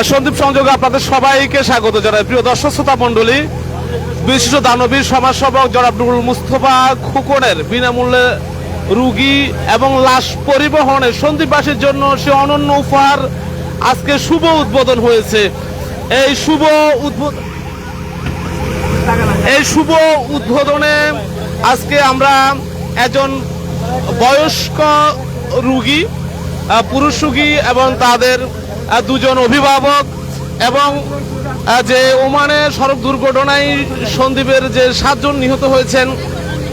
সন্দীপ সংযোগে আপনাদের সবাইকে স্বাগত জানাই। প্রিয় দর্শক, শ্রোতা মণ্ডলী, বিশিষ্ট দানবীর, সমাজসেবক জনাব নুরুল মুস্তফা খুকনের বিনামূল্যে রুগী এবং লাশ পরিবহনে সন্দীপবাসীর জন্য সে অনন্য উপহার আজকে শুভ উদ্বোধন হয়েছে। এই শুভ উদ্বোধন এই শুভ উদ্বোধনে আজকে আমরা একজন বয়স্ক রুগী পুরুষ রুগী এবং তাদের দুজন অভিভাবক এবং যে ওমানে সড়ক দুর্ঘটনায় সন্দীপের যে সাতজন নিহত হয়েছেন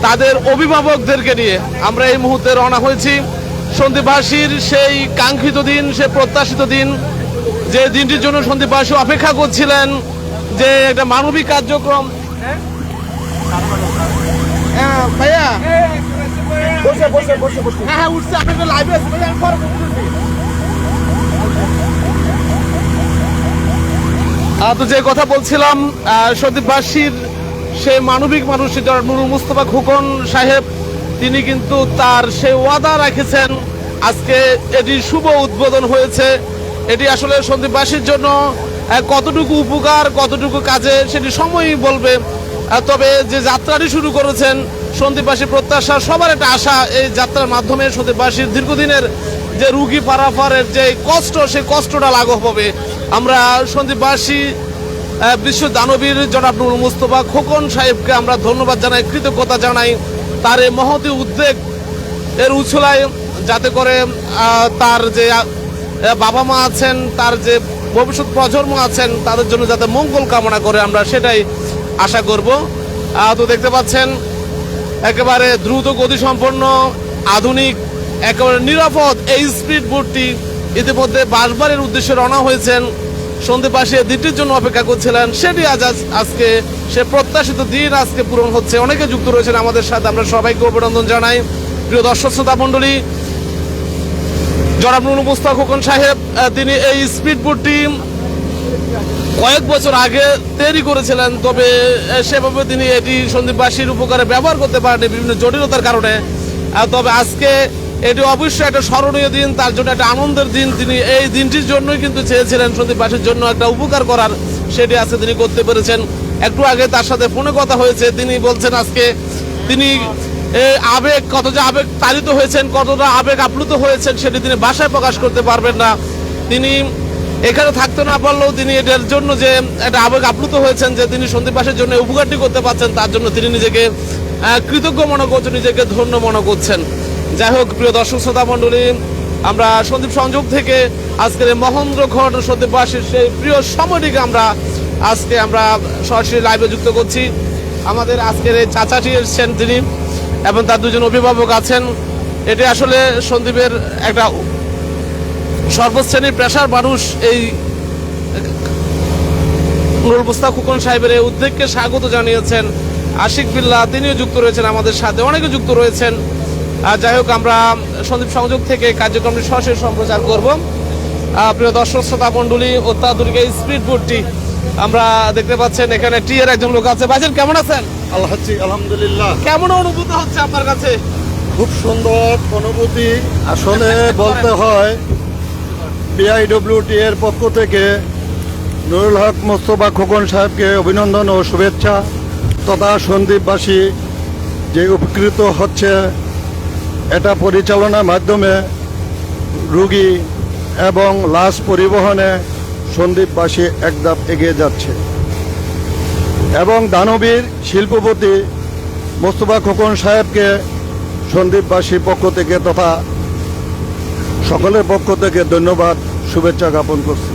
তাদের অভিভাবকদেরকে নিয়ে আমরা এই মুহূর্তে রওনা হয়েছি। সন্দীপবাসীর সেই কাঙ্ক্ষিত দিন সে প্রত্যাশিত দিন যে দিনটির জন্য সন্দীপবাসী অপেক্ষা করছিলেন যে একটা মানবিক কার্যক্রম। হ্যাঁ, ভাইয়া। বসে বসে বসে বসে। হ্যাঁ হ্যাঁ উঠছে আপনি লাইভে আছে ভাইয়া আমি পরে বলতেছি। আহ, তো যে কথা বলছিলাম আহ, সন্দীপবাসীর সে মানবিক মানুষ নুরুল মুস্তফা খোকন সাহেব তিনি কিন্তু তার সে ওয়াদা রেখেছেন আজকে এটি শুভ উদ্বোধন হয়েছে। এটি আসলে সন্দীপবাসীর জন্য কতটুকু উপকার কতটুকু কাজে সেটি সময়ই বলবে। তবে যে যাত্রাটি শুরু করেছেন সন্দীপবাসী প্রত্যাশা সবার একটা আশা এই যাত্রার মাধ্যমে সন্দীপবাসীর দীর্ঘদিনের যে রুগী পারাফারের যে কষ্ট সেই কষ্টটা লাঘব হবে। আমরা সন্দীপবাসী বিশ্ব দানবীর জনাব নুর মুস্তফা খোকন সাহেবকে আমরা ধন্যবাদ জানাই, কৃতজ্ঞতা জানাই। তার এই মহতি উদ্বেগ এর উছলায় যাতে করে তার যে বাবা মা আছেন, তার যে ভবিষ্যৎ প্রজন্ম আছেন, তাদের জন্য যাতে মঙ্গল কামনা করে আমরা সেটাই আশা করব। তো দেখতে পাচ্ছেন, একেবারে দ্রুত গতিসম্পন্ন, আধুনিক, একেবারে নিরাপদ এই স্পিড বোটটি ইতিমধ্যে বাসবাড়ির উদ্দেশ্যে রওনা হয়েছেন। সন্ধ্যেপাশে দিনটির জন্য অপেক্ষা করছিলেন। সেটি আজ আজ- আজকে, সে প্রত্যাশিত দিন আজকে পূরণ হচ্ছে। অনেকে যুক্ত রয়েছেন আমাদের সাথে। আমরা সবাইকে অভিনন্দন জানাই। প্রিয় দর্শক, শ্রোতা, মণ্ডলী, জনাব নুরুল মুস্তাক খোকন সাহেব তিনি এই স্পিড বোটটি কয়েক বছর আগে তৈরি করেছিলেন। তবে সেভাবে তিনি এটি সন্দীপবাসীর উপকারে ব্যবহার করতে পারেনি বিভিন্ন জটিলতার কারণে। তবে আজকে এটি অবশ্যই একটা স্মরণীয় দিন, তার জন্য একটা আনন্দের দিন। তিনি এই দিনটির জন্যই কিন্তু চেয়েছিলেন সন্দীপবাসীর জন্য একটা উপকার করার, সেটি আছে তিনি করতে পেরেছেন। একটু আগে তার সাথে ফোনে কথা হয়েছে, তিনি বলছেন আজকে তিনি আবেগ, কতটা আবেগ তাড়িত হয়েছেন, কতটা আবেগ আপ্লুত হয়েছেন, সেটি তিনি বাসায় প্রকাশ করতে পারবেন না। তিনি এখানে থাকতে না পারলেও তিনি এটার জন্য যে একটা আবেগ আপ্লুত হয়েছেন, যে তিনি সন্দীপাসের জন্য উপকারটি করতে পারছেন, তার জন্য তিনি নিজেকে কৃতজ্ঞ মনে করছেন, নিজেকে ধন্য মনে করছেন। যাই হোক, প্রিয় দর্শক, শ্রোতা মণ্ডলী, আমরা সন্দীপ সংযোগ থেকে আজকের এই মহেন্দ্র ঘট সন্দীপবাসীর সেই প্রিয় সময়টিকে আমরা আজকে আমরা সরাসরি লাইভে যুক্ত করছি। আমাদের আজকের এই চাচাটি এসছেন তিনি এবং তার দুজন অভিভাবক আছেন। এটি আসলে সন্দীপের একটা সর্বশ্রেণীর পেশার মানুষ। এই নুরুল মুস্তাক খুকন সাহেবের এই উদ্যোগকে স্বাগত জানিয়েছেন। আশিক বিল্লাহ তিনিও যুক্ত রয়েছেন আমাদের সাথে। অনেকে যুক্ত রয়েছেন। যাই হোক আমরা সন্দীপ সংযোগ থেকে কার্যক্রমটি সরাসরি সম্প্রচার করব। প্রিয় দর্শক শ্রোতা মণ্ডলী অত্যাধুনিক এই স্পিড বোটটি আমরা দেখতে পাচ্ছেন এখানে টি এর একজন লোক আছে। ভাইজান কেমন আছেন? আল্লাহ আলহামদুলিল্লাহ। কেমন অনুভূতি হচ্ছে আপনার কাছে? খুব সুন্দর অনুভূতি। আসলে বলতে হয় বিআইডব্লিউটি এর পক্ষ থেকে নুরুল হক মোস্তফা খোকন সাহেবকে অভিনন্দন ও শুভেচ্ছা। তথা সন্দীপবাসী যে উপকৃত হচ্ছে এটা পরিচালনার মাধ্যমে রুগী এবং লাশ পরিবহনে সন্দীপবাসী এক ধাপ এগিয়ে যাচ্ছে। এবং দানবীর শিল্পপতি মোস্তফা খোকন সাহেবকে সন্দীপবাসীর পক্ষ থেকে তথা সকলের পক্ষ থেকে ধন্যবাদ, শুভেচ্ছা জ্ঞাপন করছি।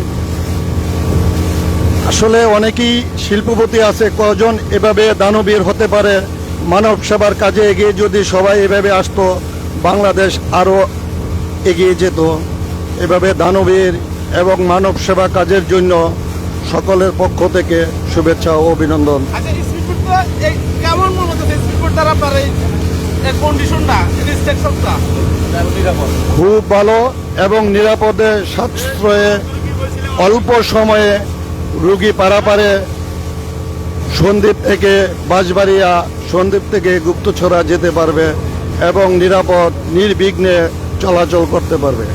আসলে অনেকেই শিল্পপতি আছে কজন এভাবে দানবীর হতে পারে? মানব সেবার কাজে এগিয়ে যদি সবাই এভাবে আসতো বাংলাদেশ আরও এগিয়ে যেত। এভাবে দানবীর এবং মানব সেবা কাজের জন্য সকলের পক্ষ থেকে শুভেচ্ছা ও অভিনন্দন। আচ্ছা কেমন খুব ভালো এবং নিরাপদে সাশ্রয়ে অল্প সময়ে রুগী পারাপারে সন্দ্বীপ থেকে বাঁশবাড়িয়া সন্দ্বীপ থেকে গুপ্তছড়া যেতে পারবে। এবং নিরাপদ নির্বিঘ্নে চলাচল করতে পারবে।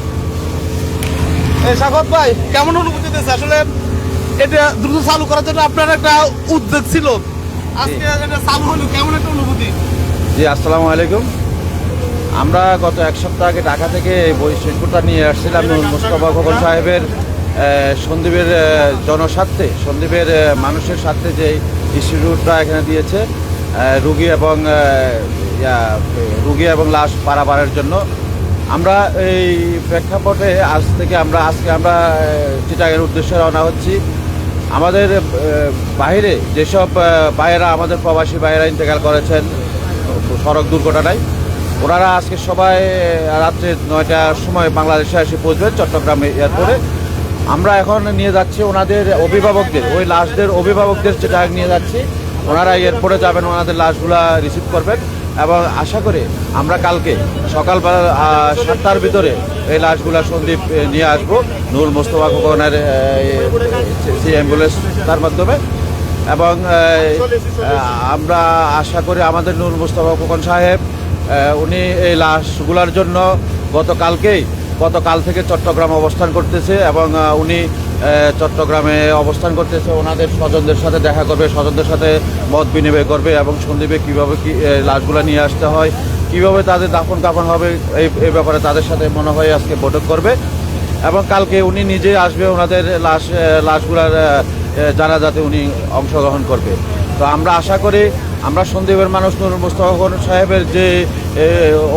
স্বাগত ভাই কেমন অনুভূতি দিচ্ছে আসলে এটা দ্রুত চালু করার জন্য আপনার একটা উদ্যোগ ছিল। আজকে এটা চালু হলো কেমন একটা অনুভূতি? জি আসসালামু আলাইকুম। আমরা গত এক সপ্তাহ আগে ঢাকা থেকে বই শিল্পটা নিয়ে আসছিলাম মোস্তফা খোকন সাহেবের সন্দীপের জনস্বার্থে সন্দীপের মানুষের স্বার্থে যে ইনস্টিটিউটটা এখানে দিয়েছে রুগী এবং রুগী এবং লাশ পারাপারের জন্য। আমরা এই প্রেক্ষাপটে আজ থেকে আমরা, আজকে আমরা চিটাগের উদ্দেশ্যে রওনা হচ্ছি। আমাদের বাইরে যেসব ভাইয়েরা, আমাদের প্রবাসী ভাইয়েরা ইন্তেকাল করেছেন, সড়ক দুর্ঘটনায়, ওনারা আজকে সবাই রাত্রে নয়টার সময় বাংলাদেশে এসে পৌঁছবেন চট্টগ্রাম এয়ারপোর্টে। আমরা এখন নিয়ে যাচ্ছি ওনাদের অভিভাবকদের, ওই লাশদের অভিভাবকদের যেটা নিয়ে যাচ্ছি। ওনারা এয়ারপোর্টে যাবেন, ওনাদের লাশগুলা রিসিভ করবেন। এবং আশা করি আমরা কালকে সকালবেলা সাতটার ভিতরে এই লাশগুলা সন্দীপ নিয়ে আসব। নূর মোস্তফা খোকনের সেই অ্যাম্বুলেন্স তার মাধ্যমে। এবং আমরা আশা করি আমাদের নূর মোস্তফা খোকন সাহেব উনি এই লাশগুলার জন্য গতকালকেই, গতকাল থেকে চট্টগ্রাম অবস্থান করতেছে এবং উনি চট্টগ্রামে অবস্থান করতেছে। ওনাদের স্বজনদের সাথে দেখা করবে স্বজনদের সাথে মত বিনিময় করবে এবং সন্দীপে কীভাবে কী লাশগুলা নিয়ে আসতে হয় কীভাবে তাদের দাফন কাফন হবে এই এই ব্যাপারে তাদের সাথে মনে হয় আজকে বৈঠক করবে। এবং কালকে উনি নিজে আসবে ওনাদের লাশ লাশগুলার আহ, জানাজাতে উনি অংশগ্রহণ করবে। তো আমরা আশা করি আমরা সন্দীপের মানুষ নুর মুস্তফা সাহেবের যে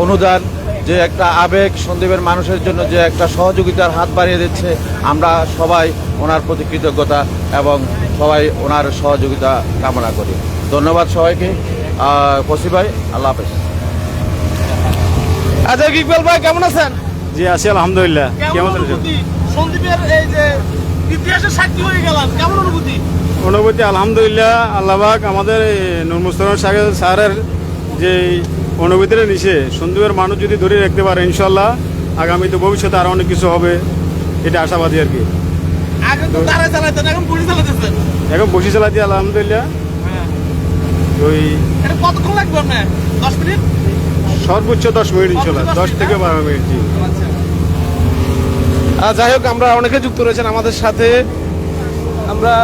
অনুদান যে একটা আবেগ সন্দীপের মানুষের জন্য যে একটা সহযোগিতার হাত বাড়িয়ে দিচ্ছে আমরা সবাই ওনার প্রতি কৃতজ্ঞতা এবং সবাই ওনার সহযোগিতা কামনা করি। ধন্যবাদ সবাইকে। কসি ভাই আল্লাহ হাফেজ। আচ্ছা ইকবাল ভাই কেমন আছেন? জি আছি আলহামদুলিল্লাহ। কেমন সন্দীপের এই যে ইতিহাসের সাক্ষী হয়ে গেলাম কেমন অনুভূতি? অনুভূতি আলহামদুলিল্লাহ আল্লাহবাক আমাদের নূর মুস্তফা সাহেব স্যারের যে অনুভূতিটা নিছে সন্দীপের মানুষ যদি ধরে রাখতে পারে ইনশাল্লাহ আগামীতে ভবিষ্যতে আরও অনেক কিছু হবে এটা আশাবাদী আর কি। আগে তো দাঁড়ায় এখন বসে চালাতে আলহামদুলিল্লাহ। হ্যাঁ। ওই কতক্ষণ লাগবে আপনার? দশ মিনিট? সর্বোচ্চ দশ মিনিট ইনশাল্লাহ। দশ থেকে বারো মিনিট জি। যাই হোক আমরা অনেকে যুক্ত রয়েছেন আমাদের সাথে। আমরা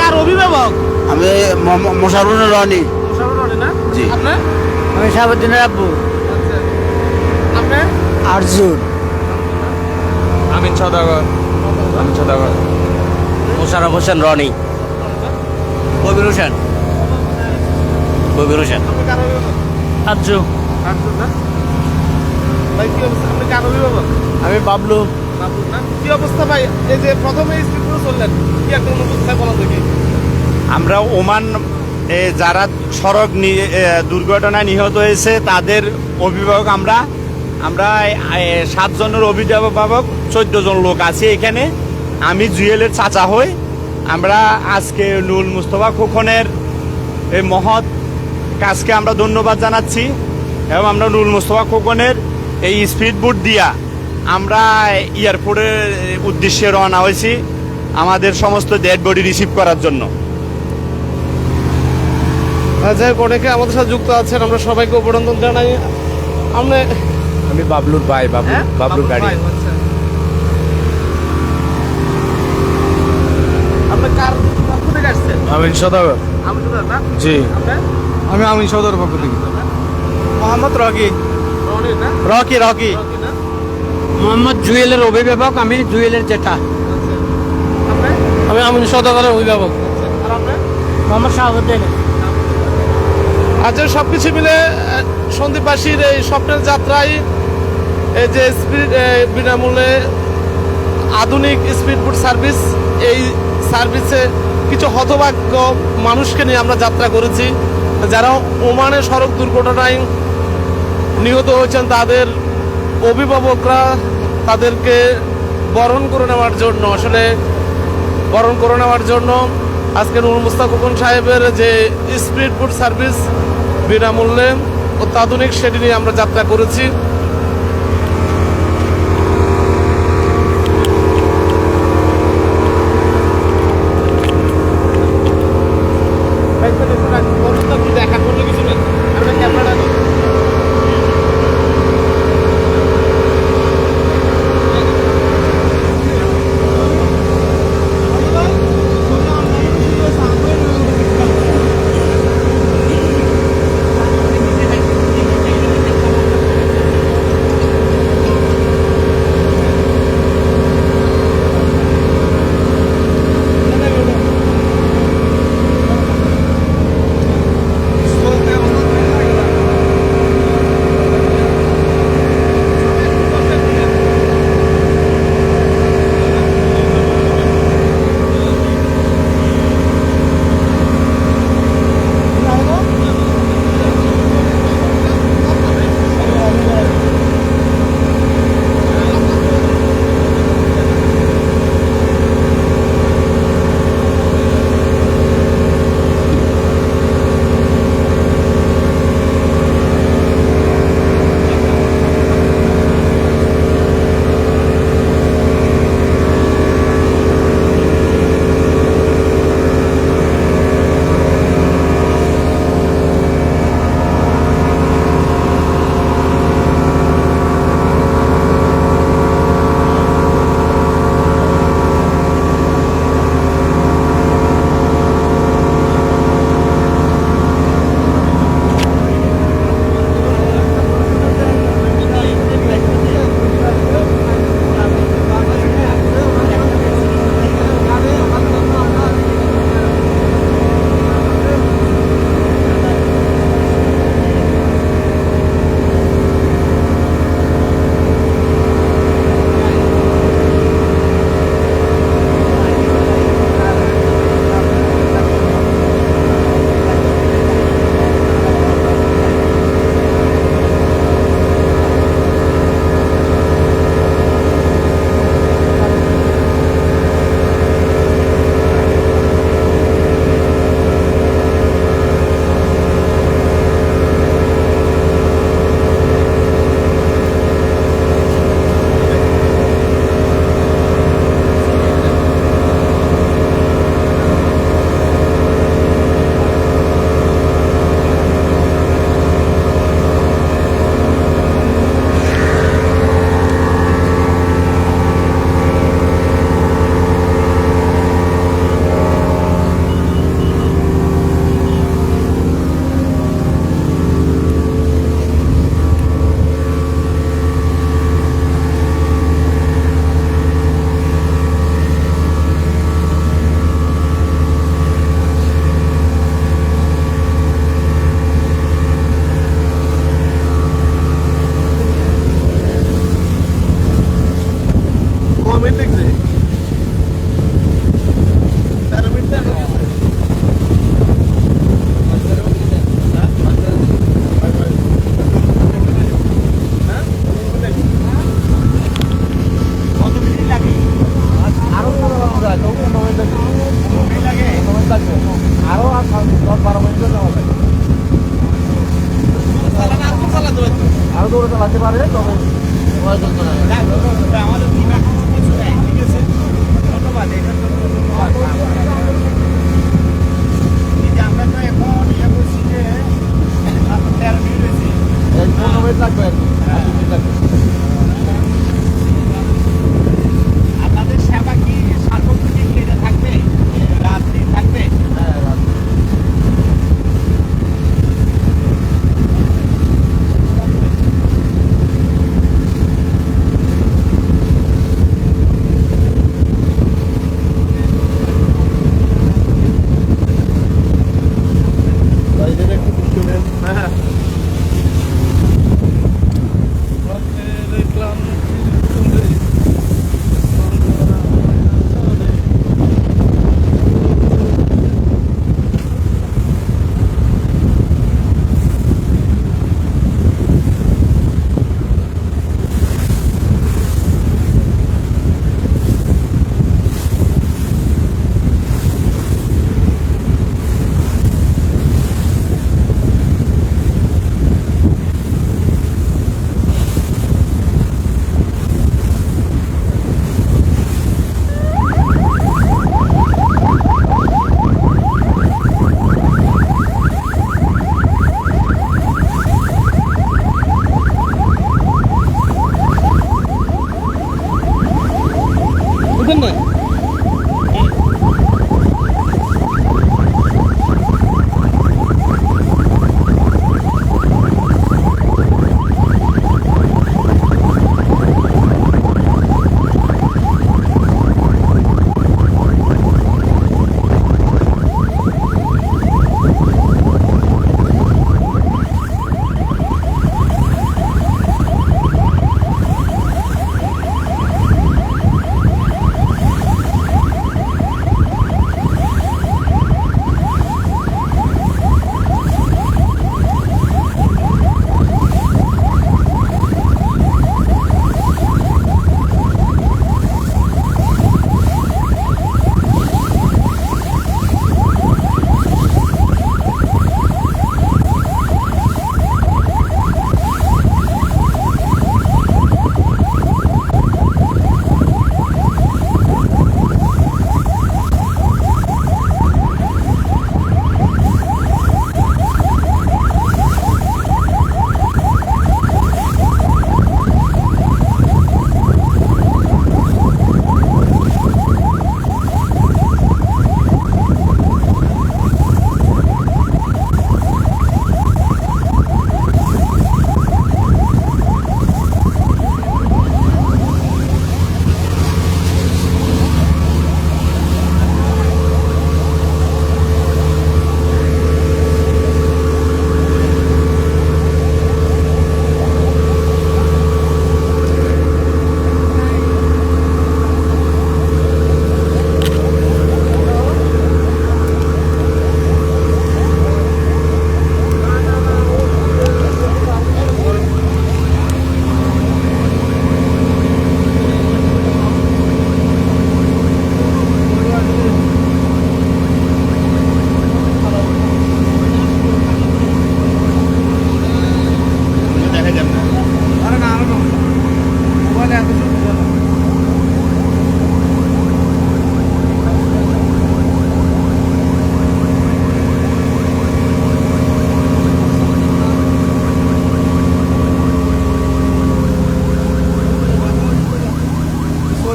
কার অভিভাবক আমি মোশারুর রনি। জি। আপনার? আমি সাবুদ্দিনের আব্বু। আপনার? আরজুন। আমিন সদাগর। আমিন সদাগর। মোশারফ হোসেন রনি। কবির হোসেন। কবির হোসেন। কার আমি বাবলু। কি অবস্থা ভাই? এই যে প্রথমে করে চললেন কি একটা অনুভূতি বলা আমরা ওমান যারা সড়ক দুর্ঘটনায় নিহত হয়েছে, তাদের অভিভাবক আমরা আমরা সাতজনের অভিভাবক চোদ্দ জন লোক আছে এখানে। আমি জুয়েলের চাচা হই। আমরা আজকে নুল মুস্তফা খোকনের এই মহৎ কাজকে আমরা ধন্যবাদ জানাচ্ছি এবং আমরা নুল মুস্তফা খোকনের এই স্পিড বোট দিয়া আমরা এয়ারপোর্টের উদ্দেশ্যে রওনা হয়েছি আমাদের সমস্ত ডেড বডি রিসিভ করার জন্য। যাই হোক অনেকে আমাদের সাথে যুক্ত আছেন আমরা সবাইকে অভিনন্দন জানাই। আমরা আমি বাবলুর ভাই বাবলু হ্যাঁ? বাবলুর গাড়ি। আচ্ছা। আমিন জি। আমি আমিন সদর পক্ষ থেকে। মোহাম্মদ রকি। রকি রকি। মোহাম্মদ জুয়েলের অভিভাবক আমি জুয়েলের জেঠা। আচ্ছা। আমি আমিন সদাগরের অভিভাবক। আর আপনি? মোহাম্মদ শাহাবুদ্দিন। আচ্ছা সবকিছু মিলে আহ, সন্দীপবাসীর এই স্বপ্নের যাত্রায় এই যে স্পিড বিনামূল্যে আধুনিক স্পিড স্পিডবোট সার্ভিস এই সার্ভিসে কিছু হতভাগ্য মানুষকে নিয়ে আমরা যাত্রা করেছি। যারা ওমানে সড়ক দুর্ঘটনায় নিহত হয়েছেন তাদের অভিভাবকরা তাদেরকে বরণ করে নেওয়ার জন্য আসলে বরণ করে নেওয়ার জন্য আজকে নুর খোকন সাহেবের যে স্পিড ফুড সার্ভিস বিনামূল্যে অত্যাধুনিক সেটি নিয়ে আমরা যাত্রা করেছি। আমাদের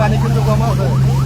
পানি কিন্তু কম আছে